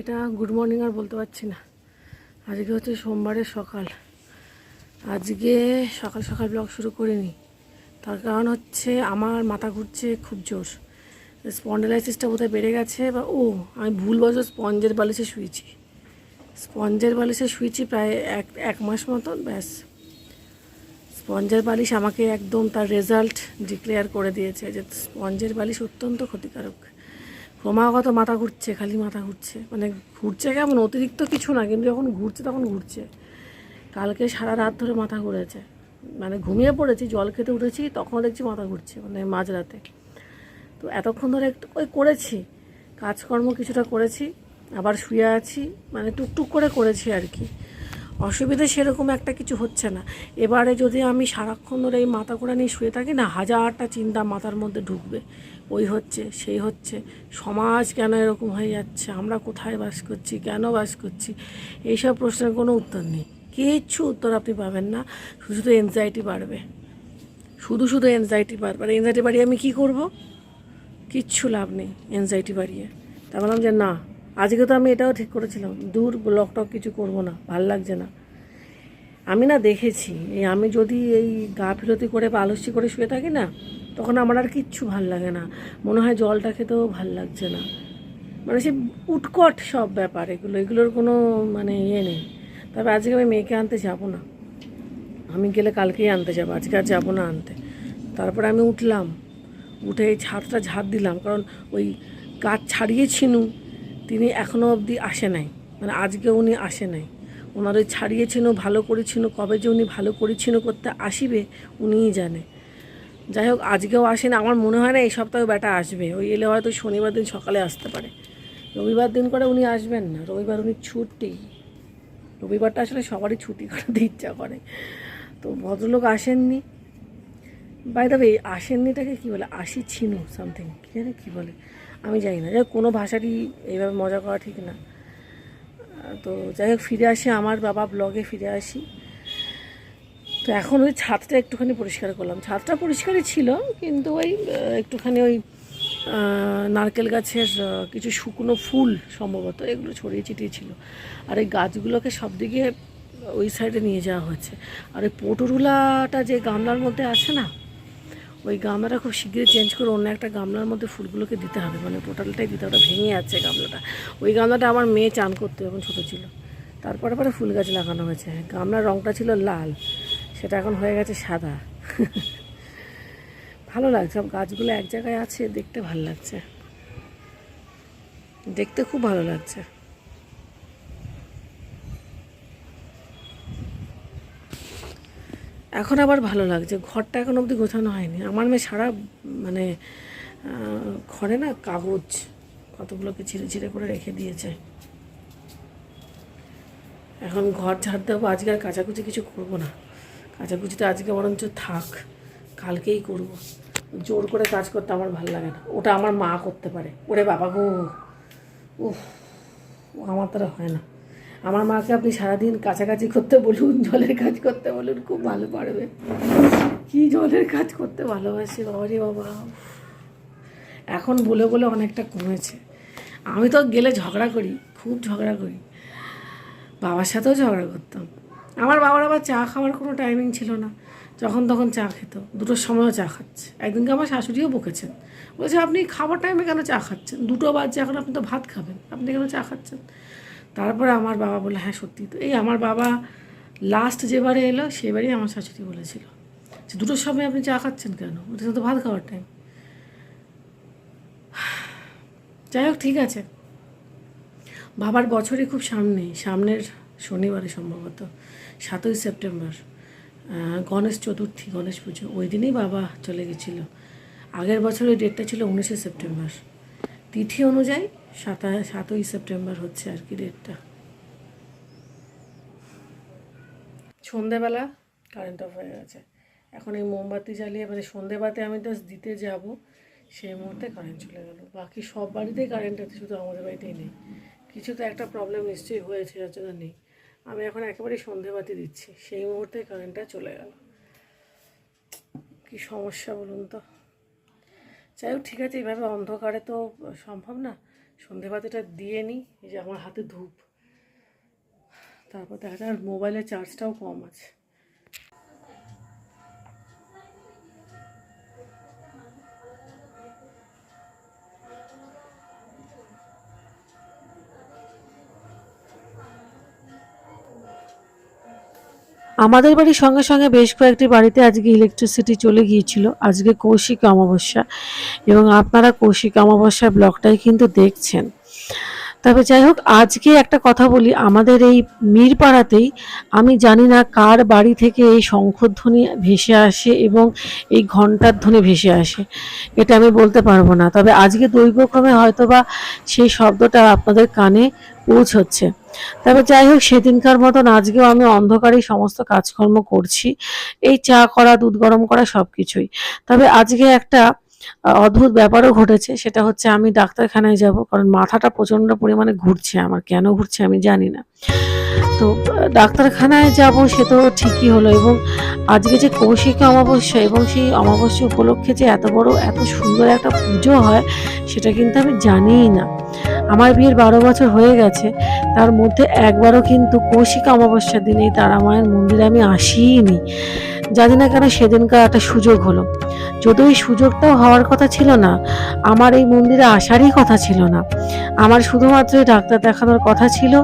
এটা good morning আর বলতে পারছি না। আজকে হচ্ছে সোমবারের সকাল। আজকে সকাল সকাল ব্লগ শুরু করিনি। তার কারণ হচ্ছে আমার মাথা ঘুরছে খুব জোর। স্পন্ডেলাইসিসটা বোধহয় বেড়ে গেছে বা, ও, আমি ভুলবশত স্পঞ্জের বালিশে শুয়েছি। স্পঞ্জের বালিশে শুয়েছি প্রায় এক এক মাস মতন, ব্যাস। স্পঞ্জের বালিশ আমাকে একদম তার রেজাল্ট ডিক্লেয়ার করে দিয়েছে যে স্পঞ্জের বালিশ অত্যন্ত ক্ষতিকারক। ক্রমাগত মাথা ঘুরছে, খালি মাথা ঘুরছে। মানে ঘুরছে কেমন? অতিরিক্ত কিছু না, কিন্তু যখন ঘুরছে তখন ঘুরছে। কালকে সারা রাত ধরে মাথা ঘুরেছে। মানে ঘুমিয়ে পড়েছি, জল খেতে উঠেছি তখন দেখছি মাথা ঘুরছে মানে মাঝরাতে। তো এতক্ষণ ধরে একটু ওই করেছি, কাজকর্ম কিছুটা করেছি, আবার শুয়ে আছি মানে টুকটুক করে করেছি আর কি। অসুবিধা সেরকম একটা কিছু হচ্ছে না। এবারে যদি আমি সারাক্ষণ ধরে এই মাথা করে নিয়ে শুয়ে থাকি না, হাজারটা চিন্তা মাথার মধ্যে ঢুকবে। ওই হচ্ছে, সেই হচ্ছে। সমাজ কেন এরকম হয়ে যাচ্ছে? আমরা কোথায় বাস করছি? কেন বাস করছি? এইসব প্রশ্নের কোনো উত্তর নেই। কিচ্ছু উত্তর আপনি পাবেন না। শুধু শুধু এনজাইটি বাড়বে। শুধু শুধু এনজাইটি বাড়বে। আর এনজাইটি বাড়িয়ে আমি কী করব? কিচ্ছু লাভ নেই এনজাইটি বাড়িয়ে। তা বললাম যে না আজকে তো আমি এটাও ঠিক করেছিলাম, দূর ব্লক টক কিছু করব না, ভালো লাগছে না। আমি না দেখেছি, এই আমি যদি এই গা ফিরতি করে বা আলস্যি করে শুয়ে থাকি না, তখন আমার আর কিচ্ছু ভালো লাগে না। মনে হয় জলটা খেতেও ভালো লাগছে না। মানে সে উৎকট সব ব্যাপার, এগুলো, এগুলোর কোনো মানে ইয়ে নেই। তবে আজকে আমি মেয়েকে আনতে যাব না। আমি গেলে কালকেই আনতে যাব, আজকে আর যাব না আনতে। তারপরে আমি উঠলাম, উঠে এই ছাদটা ঝাড় দিলাম, কারণ ওই গাছ ছাড়িয়ে ছিনু তিনি এখনও অবধি আসে নাই। মানে আজকে উনি আসে নাই। ওনার ওই ছাড়িয়ে ছিনু ভালো করেছিল, কবে যে উনি ভালো করেছিল করতে আসিবে, উনিই জানে। যাই হোক, আজকেও আসেন। আমার মনে হয় না এই সপ্তাহে ব্যাটা আসবে। ওই এলে হয়তো শনিবার দিন সকালে আসতে পারে। রবিবার দিন করে উনি আসবেন না। রবিবার উনি ছুটি। রবিবারটা আসলে সবারই ছুটি করাতে ইচ্ছা করে। তো ভদ্রলোক আসেননি। বাই দ্য ওয়ে আসেননিটাকে কী বলে? আসি ছিনু সামথিং কী জানি কী বলে? আমি জানি না। যাই কোনো ভাষারই এইভাবে মজা করা ঠিক না। তো যাই হোক, ফিরে আসি আমার বাবা ব্লগে, ফিরে আসি। তো এখন ওই ছাদটা একটুখানি পরিষ্কার করলাম। ছাদটা পরিষ্কারই ছিল, কিন্তু ওই একটুখানি ওই নারকেল গাছের কিছু শুকনো ফুল সম্ভবত, এগুলো ছড়িয়ে ছিটিয়ে ছিল। আর এই গাছগুলোকে সব দিকে ওই সাইডে নিয়ে যাওয়া হয়েছে। আর ওই পটরুলাটা যে গামলার মধ্যে আছে না ওই গামলাটা খুব শীঘ্রই চেঞ্জ করে অন্য একটা গামলার মধ্যে ফুলগুলোকে দিতে হবে। মানে টোটালটাই দিতে ওটা ভেঙে যাচ্ছে গামলাটা। ওই গামলাটা আমার মেয়ে চান করতো যখন ছোটো ছিল। তারপরে পরে ফুল গাছ লাগানো হয়েছে। গামলার রঙটা ছিল লাল, সেটা এখন হয়ে গেছে সাদা। ভালো লাগছে, সব গাছগুলো এক জায়গায় আছে, দেখতে ভালো লাগছে। দেখতে খুব ভালো লাগছে। এখন আবার ভালো লাগছে। ঘরটা এখন অবধি গোছানো হয়নি। আমার মেয়ে সারা মানে ঘরে না কাগজ, কতগুলোকে ছিঁড়ে ছিঁড়ে করে রেখে দিয়েছে। এখন ঘর ঝাড় দেবো। আজকে আর কাচাকুচি কিছু করব না। কাচাকুচিটা আজকে বরঞ্চ থাক। কালকেই করব। জোর করে কাজ করতে আমার ভালো লাগে না। ওটা আমার মা করতে পারে। ওরে বাবা গো। ও আমার দ্বারা হয় না। আমার মাকে আপনি সারাদিন কাছাকাছি করতে বলুন, জলের কাজ করতে বলুন, খুব ভালো পারবে। কি জলের কাজ করতে ভালোবাসি, বাবারে বাবা। এখন বলে বলে অনেকটা কমেছে। আমি তো গেলে ঝগড়া করি, খুব ঝগড়া করি। বাবার সাথেও ঝগড়া করতাম। আমার বাবার আবার চা খাওয়ার কোনো টাইমিং ছিল না। যখন তখন চা খেত, দুটোর সময়ও চা খাচ্ছে। একদিনকে আমার শাশুড়িও বকেছেন। বলছে, আপনি খাবার টাইমে কেন চা খাচ্ছেন? দুটো বাজছে, এখন আপনি তো ভাত খাবেন। আপনি কেন চা খাচ্ছেন? তারপরে আমার বাবা বলে হ্যাঁ সত্যি। তো এই আমার বাবা লাস্ট যেবারে এলো, সেবারই আমার শাশুড়ি বলেছিল যে, দুটোর সময় আপনি চা খাচ্ছেন কেন? ওটা তো ভাত খাওয়ার টাইম যাই হোক, ঠিক আছে। বাবার বছরই খুব সামনে, সামনের শনিবারে সম্ভবত, সাতই সেপ্টেম্বর গণেশ চতুর্থী, গণেশ পুজো। ওই দিনই বাবা চলে গেছিল। আগের বছর ওই ডেটটা ছিল উনিশে সেপ্টেম্বর। তিথি অনুযায়ী সাতা, সাতই সেপ্টেম্বর হচ্ছে আর কি ডেটটা সন্ধেবেলা কারেন্ট অফ হয়ে গেছে এখন এই মোমবাতি জ্বালিয়ে মানে সন্ধেবাতি আমি জাস্ট দিতে যাব, সেই মুহূর্তে কারেন্ট চলে গেল। বাকি সব বাড়িতেই কারেন্ট আছে, শুধু আমাদের বাড়িতেই নেই। কিছু তো একটা প্রবলেম নিশ্চয়ই হয়েছে, যার জন্য নেই। আমি এখন একেবারেই সন্ধেবাতি দিচ্ছি, সেই মুহূর্তে কারেন্টটা চলে গেল। কি সমস্যা বলুন তো? যাই হোক, ঠিক আছে, এইভাবে অন্ধকারে তো সম্ভব না। সন্ধেবাতিটা দিয়ে নিই এই যে আমার হাতে ধূপ। তারপর দেখা যায় আর মোবাইলের চার্জটাও কম আছে। আমাদের বাড়ির সঙ্গে সঙ্গে বেশ কয়েকটি বাড়িতে আজকে ইলেকট্রিসিটি চলে গিয়েছিল। আজকে কৌশিক অমাবস্যা এবং আপনারা কৌশিক অমাবস্যা ব্লগটাই কিন্তু দেখছেন। তবে যাই হোক, আজকে একটা কথা বলি, আমাদের এই মিরপাড়াতেই আমি জানি না কার বাড়ি থেকে এই শঙ্খধ্বনি ভেসে আসে এবং এই ঘণ্টার ধ্বনি ভেসে আসে, এটা আমি বলতে পারব না। তবে আজকে দৈবক্রমে হয়তো বা সেই শব্দটা আপনাদের কানে পৌঁছচ্ছে। তবে যাই হোক সেদিনকার মতন আজকেও আমি অন্ধকারেই সমস্ত কাজকর্ম করছি। এই চা করা, দুধ গরম করা সব কিছুই তবে আজকে একটা অদ্ভুত ব্যাপারও ঘটেছে, সেটা হচ্ছে আমি ডাক্তারখানায় যাব, কারণ মাথাটা প্রচণ্ড পরিমাণে ঘুরছে আমার। কেন ঘুরছে আমি জানি না। তো, ডাক্তারখানায় যাব, সে তো ঠিকই হলো এবং আজকে যে কৌশিক অমাবস্যা এবং সেই অমাবস্যা উপলক্ষে যে এত বড়, এত সুন্দর একটা পুজো হয়, সেটা কিন্তু আমি জানিই না। আমার বিয়ের বারো বছর হয়ে গেছে, তার মধ্যে একবারও কিন্তু কৌশিক অমাবস্যার দিনে এই তারা মায়ের মন্দিরে আমি আসিনি। জানি না কেন সেদিনকার একটা সুযোগ হলো। যদিও এই সুযোগটাও হওয়ার কথা ছিল না, আমার এই মন্দিরে আসারই কথা ছিল না। আমার শুধুমাত্র ডাক্তার দেখানোর কথা ছিল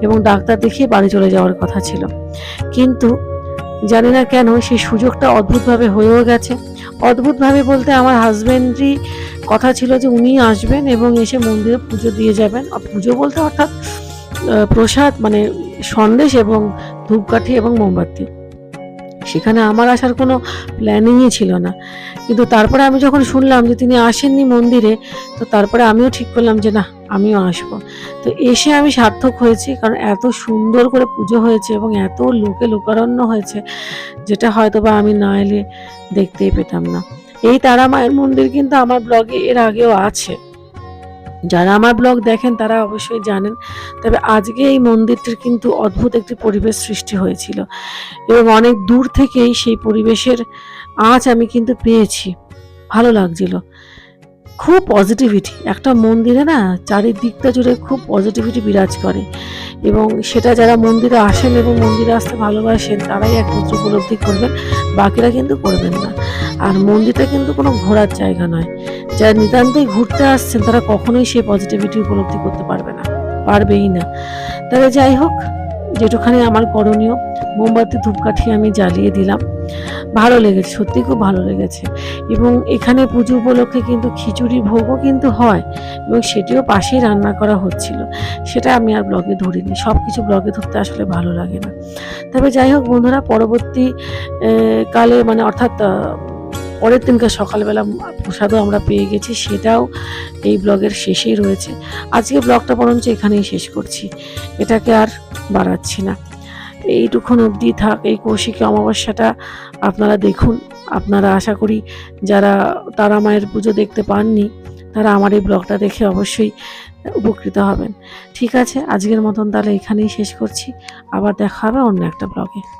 এবং ডাক্তার দেখিয়ে বাড়ি চলে যাওয়ার কথা ছিল। কিন্তু জানি না কেন সেই সুযোগটা অদ্ভুতভাবে হয়েও গেছে। অদ্ভুতভাবে বলতে আমার হাজবেন্ডরই কথা ছিল যে উনি আসবেন এবং এসে মন্দিরে পুজো দিয়ে যাবেন। আর পুজো বলতে অর্থাৎ প্রসাদ মানে সন্দেশ এবং ধূপকাঠি এবং মোমবাতি। সেখানে আমার আসার কোনো প্ল্যানিংই ছিল না। কিন্তু তারপরে আমি যখন শুনলাম যে তিনি আসেননি মন্দিরে, তো তারপরে আমিও ঠিক করলাম যে না আমিও আসব। তো এসে আমি সার্থক হয়েছি কারণ এত সুন্দর করে পুজো হয়েছে এবং এত লোকে লোকারণ্য হয়েছে যেটা হয়তো বা আমি না এলে দেখতেই পেতাম না। এই তারা মায়ের মন্দির কিন্তু আমার ব্লগে এর আগেও আছে। যারা আমার ব্লগ দেখেন তারা অবশ্যই জানেন। তবে আজকে এই মন্দিরটির কিন্তু অদ্ভুত একটি পরিবেশ সৃষ্টি হয়েছিল এবং অনেক দূর থেকেই সেই পরিবেশের আঁচ আমি কিন্তু পেয়েছি। ভালো লাগছিল। খুব পজিটিভিটি একটা মন্দিরে না চারিদিকটা জুড়ে খুব পজিটিভিটি বিরাজ করে। এবং সেটা যারা মন্দিরে আসেন এবং মন্দিরে আসতে ভালোবাসেন, তারাই একমাত্র উপলব্ধি করবেন, বাকিরা কিন্তু করবেন না। আর মন্দিরটা কিন্তু কোনো ঘোরার জায়গা নয়। যারা নিতান্তই ঘুরতে আসছেন, তারা কখনোই সেই পজিটিভিটি উপলব্ধি করতে পারবে না, পারবেই না। তবে যাই হোক, যেটুখানি আমার করণীয়, মোমবাতি, ধূপকাঠি আমি জ্বালিয়ে দিলাম। ভালো লেগেছে সত্যি খুব ভালো লেগেছে। এবং এখানে পুজো উপলক্ষে কিন্তু খিচুড়ি ভোগও কিন্তু হয় এবং সেটিও পাশেই রান্না করা হচ্ছিল। সেটা আমি আর ব্লগে ধরিনি সব কিছু ব্লগে ধরতে আসলে ভালো লাগে না। তবে যাই হোক বন্ধুরা, পরবর্তী কালে মানে অর্থাৎ পরের দিনকে সকালবেলা প্রসাদও আমরা পেয়ে গেছি, সেটাও এই ব্লগের শেষেই রয়েছে। আজকে ব্লগটা বরঞ্চ এখানেই শেষ করছি। এটাকে আর বাড়াচ্ছি না। এইটুকুন অবধি থাক, এই কৌশিক অমাবস্যাটা আপনারা দেখুন। আপনারা আশা করি যারা তারা মায়ের পুজো দেখতে পাননি, তারা আমার এই ব্লগটা দেখে অবশ্যই উপকৃত হবেন। ঠিক আছে, আজকের মতন তাহলে এখানেই শেষ করছি। আবার দেখা হবে অন্য একটা ব্লগে।